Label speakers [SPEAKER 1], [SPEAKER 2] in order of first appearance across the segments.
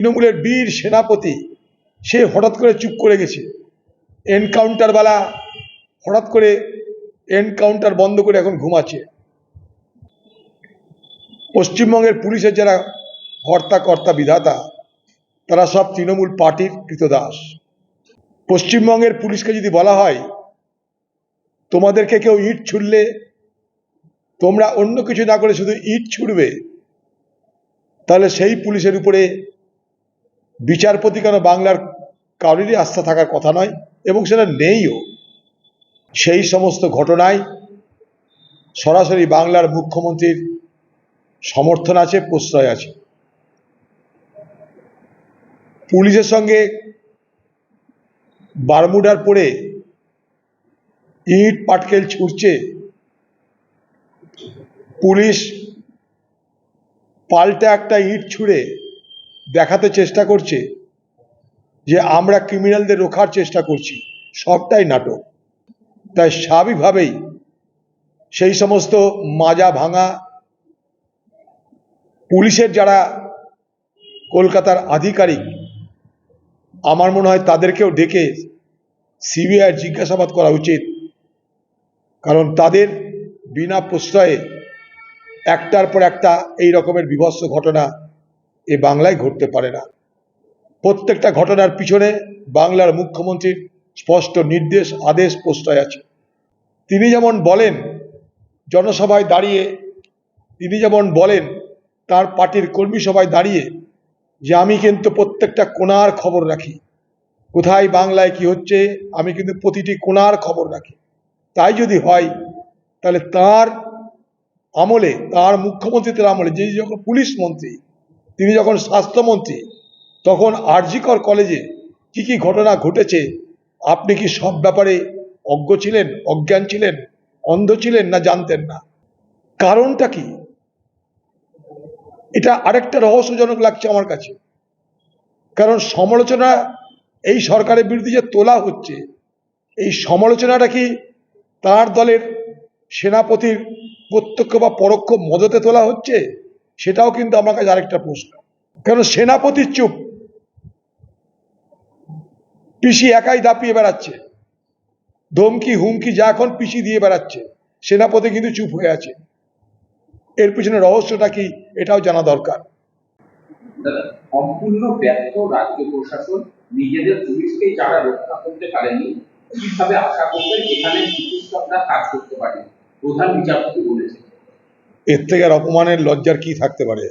[SPEAKER 1] তৃণমূলের বীর সেনাপতি, সে হঠাৎ করে চুপ করে গেছে। এনকাউন্টারওয়ালা হঠাৎ করে এনকাউন্টার বন্ধ করে এখন ঘুমাচ্ছে। পশ্চিমবঙ্গের পুলিশের যারা হর্তা কর্তা বিধাতা, তারা সব তৃণমূল পার্টির কৃতদাস। পশ্চিমবঙ্গের পুলিশকে যদি বলা হয়, তোমাদেরকে কেউ ইট ছুড়লে, তোমরা অন্য কিছু না করে শুধু ইট ছুড়বে, তাহলে সেই পুলিশের উপরে বিচারপতি কেন বাংলার কারোরই আস্থা থাকার কথা নয়, এবং সেটা নেইও। সেই সমস্ত ঘটনায় সরাসরি বাংলার মুখ্যমন্ত্রীর সমর্থন আছে, প্রশ্রয় আছে। পুলিশের সঙ্গে বারমুডার পরে ইট পাটকেল ছুটছে পুলিশ পাল্টা একটা ইট ছুঁড়ে দেখাতে চেষ্টা করছে যে আমরা ক্রিমিনালদের রোখার চেষ্টা করছি। সবটাই নাটক। তাই স্বাভাবিকভাবেই সেই সমস্ত মাজা ভাঙা পুলিশের যারা কলকাতার আধিকারিক, আমার মনে হয় তাদেরকেও ডেকে সিবিআই জিজ্ঞাসাবাদ করা উচিত। কারণ তাদের বিনা প্রশ্রয়ে একটার পর একটা এই রকমের বিভৎস ঘটনা এ বাংলায় ঘটতে পারে না। প্রত্যেকটা ঘটনার পিছনে বাংলার মুখ্যমন্ত্রীর স্পষ্ট নির্দেশ, আদেশ প্রশ্রয় আছে। তিনি যেমন বলেন, জনসভায় দাঁড়িয়ে, তিনি যেমন বলেন, তার পার্টির কর্মী সভায় দাঁড়িয়ে যে আমি কিন্তু প্রত্যেকটা কোণার খবর রাখি। কোথায় বাংলায় কি হচ্ছে, আমি কিন্তু প্রতিটি কোণার খবর রাখি। তাই যদি হয়, তাহলে তার আমলে, তার মুখ্যমন্ত্রীদের আমলে, যে যখন পুলিশ মন্ত্রী তিনি যখন স্বাস্থ্যমন্ত্রী, তখন আরজিকর কলেজে কি কি ঘটনা ঘটেছে, আপনি কি সব ব্যাপারে অজ্ঞ ছিলেন, অজ্ঞান ছিলেন, অন্ধ ছিলেন না জানতেন না? কারণটা কি? এটা আরেকটা রহস্যজনক লাগছে আমার কাছে। কারণ সমালোচনা এই সরকারের বিরুদ্ধে যে তোলা হচ্ছে, এই সমালোচনাটা কি তার দলের সেনাপতির প্রত্যক্ষ বা পরোক্ষ মদতে তোলা হচ্ছে? সেটাও কিন্তু আমার কাছে আরেকটা প্রশ্ন। কারণ সেনাপতির চুপ? পিসি একাই দাপিয়ে বেড়াচ্ছে। ধমকি, হুমকি যা এখন পিসি দিয়ে বেড়াচ্ছে। সেনাপতি কিন্তু চুপ হয়ে আছে। এর পিছনে রহস্যটা কি এটাও জানা দরকার।
[SPEAKER 2] সম্পূর্ণ ব্যর্থ রাজ্য প্রশাসন নিজেদের পুলিশকে যারা রক্ষা করতে পারেনি, কীভাবে আশা করবেন এখানে চিকিৎসকরা কাজ করতে পারেন? প্রধান বিচারপতি বলেছেন।
[SPEAKER 1] এর থেকে আর অপমানের লজ্জার কি থাকতে পারে?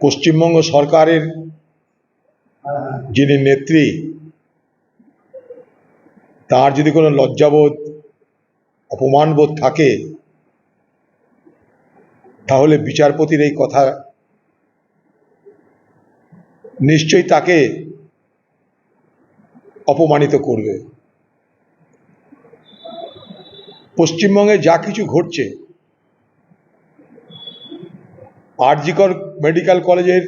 [SPEAKER 1] পশ্চিমবঙ্গ সরকারের যিনি নেত্রী, তার যদি কোনো লজ্জাবোধ, অপমানবোধ থাকে, তাহলে বিচারপতির এই কথা নিশ্চয়ই তাকে অপমানিত করবে। পশ্চিমবঙ্গে যা কিছু ঘটছে, আরজিকর মেডিকেল কলেজের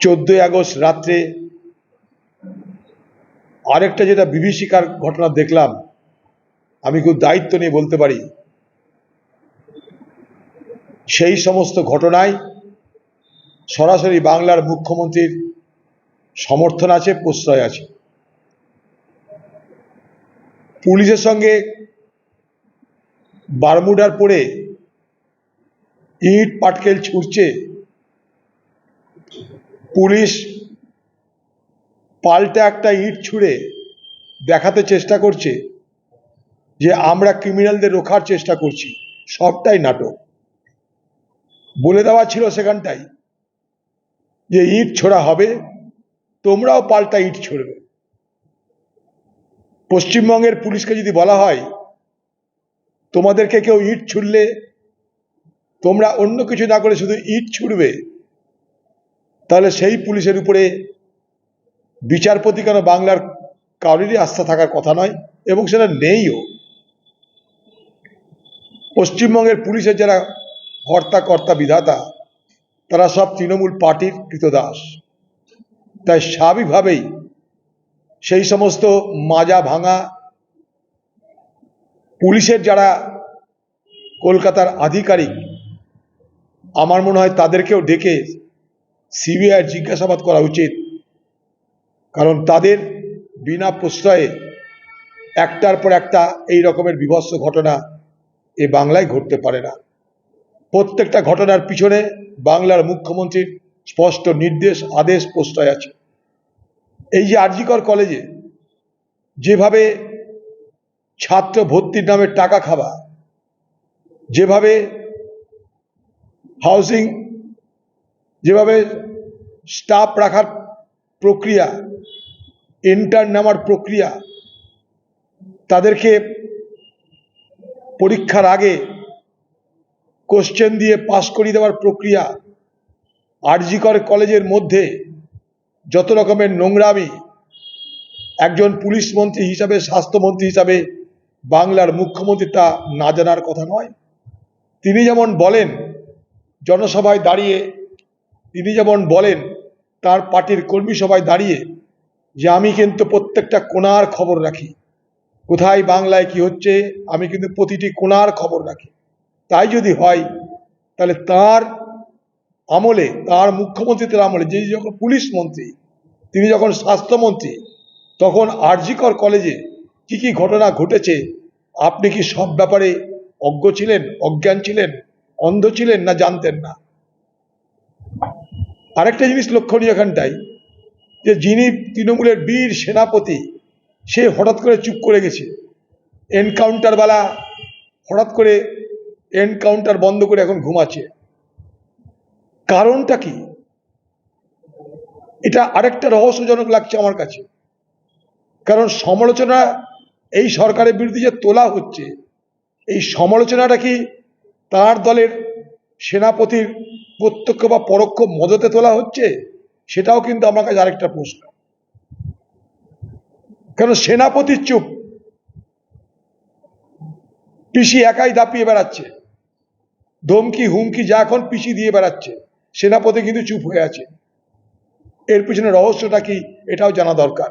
[SPEAKER 1] চোদ্দই আগস্ট রাত্রে আরেকটা যেটা বিভীষিকার ঘটনা দেখলাম, আমি খুব দায়িত্ব নিয়ে বলতে পারি। সেই সমস্ত ঘটনায় সরাসরি বাংলার মুখ্যমন্ত্রীর সমর্থন আছে, প্রশ্রয় আছে। পুলিশের সঙ্গে বারমুডার পরে ইট পাটকেল ছুটছে পুলিশ পাল্টা একটা ইট ছুঁড়ে দেখাতে চেষ্টা করছে যে আমরা ক্রিমিনালদের রোখার চেষ্টা করছি, সবটাই নাটক। বলে দেওয়া ছিল সেখানটাই যে ইট ছোড়া হবে, তোমরাও পাল্টা ইট ছড়বে। পশ্চিমবঙ্গের পুলিশকে যদি বলা হয়, তোমাদেরকে কেউ ইট ছুড়লে, তোমরা অন্য কিছু না করে শুধু ইট ছুড়বে, তাহলে সেই পুলিশের উপরে বিচারপতি কেন বাংলার কারোরই আস্থা থাকার কথা নয়, এবং সেটা নেইও। পশ্চিমবঙ্গের পুলিশের যারা হর্তা কর্তা বিধাতা, তারা সব তৃণমূল পার্টির কৃতদাস। তাই স্বাভাবিকভাবেই সেই সমস্ত মাজা ভাঙা পুলিশের যারা কলকাতার আধিকারিক, আমার মনে হয় তাদেরকেও ডেকে সিবিআই জিজ্ঞাসাবাদ করা উচিত। কারণ তাদের বিনা প্রশ্রয়ে একটার পর একটা এই রকমের বিভৎস ঘটনা এ বাংলায় ঘটতে পারে না। প্রত্যেকটা ঘটনার পিছনে বাংলার মুখ্যমন্ত্রীর স্পষ্ট নির্দেশ, আদেশ, প্রশ্রয় আছে। এই যে আরজিকর কলেজে যেভাবে ছাত্র ভর্তির নামে টাকা খাওয়া যেভাবে হাউসিং যেভাবে স্টাফ রাখার প্রক্রিয়া ইন্টার্ন নেওয়ার প্রক্রিয়া, তাদেরকে পরীক্ষার আগে কোশ্চেন দিয়ে পাশ করিয়ে দেওয়ার প্রক্রিয়া আরজিকর কলেজের মধ্যে যত রকমের নোংরামি একজন পুলিশ মন্ত্রী হিসাবে স্বাস্থ্যমন্ত্রী হিসাবে বাংলার মুখ্যমন্ত্রী তা না জানার কথা নয়। তিনি যেমন বলেন, জনসভায় দাঁড়িয়ে তিনি যেমন বলেন, তার পার্টির কর্মী সভায় দাঁড়িয়ে যে আমি কিন্তু প্রত্যেকটা কোনার খবর রাখি। কোথায় বাংলায় কি হচ্ছে, আমি কিন্তু প্রতিটি কোনার খবর রাখি। তাই যদি হয়, তাহলে তার আমলে, তার মুখ্যমন্ত্রীদের আমলে, যে যখন পুলিশ মন্ত্রী, তিনি যখন স্বাস্থ্যমন্ত্রী তখন আরজিকর কলেজে কি কি ঘটনা ঘটেছে, আপনি কি সব ব্যাপারে অজ্ঞ ছিলেন, অজ্ঞান ছিলেন, অন্ধ ছিলেন না জানতেন না? আরেকটা জিনিস লক্ষণীয় এখানটাই যে যিনি তৃণমূলের বীর সেনাপতি, সে হঠাৎ করে চুপ করে গেছে। এনকাউন্টারওয়ালা হঠাৎ করে এনকাউন্টার বন্ধ করে এখন ঘুমাচ্ছে। কারণটা কি? এটা আরেকটা রহস্যজনক লাগছে আমার কাছে। কারণ সমালোচনা এই সরকারের বিরুদ্ধে যে তোলা হচ্ছে, এই সমালোচনাটা কি তার দলের সেনাপতির প্রত্যক্ষ বা পরোক্ষ মদতে তোলা হচ্ছে? সেটাও কিন্তু আমার কাছে আরেকটা প্রশ্ন। কারণ সেনাপতির চুপ? পিসি একাই দাপিয়ে বেড়াচ্ছে। ধমকি, হুমকি যা এখন পিসি দিয়ে বেড়াচ্ছে। সেনাপতি কিন্তু চুপ হয়ে আছে। এর পিছনে রহস্যটা কি এটাও জানা দরকার।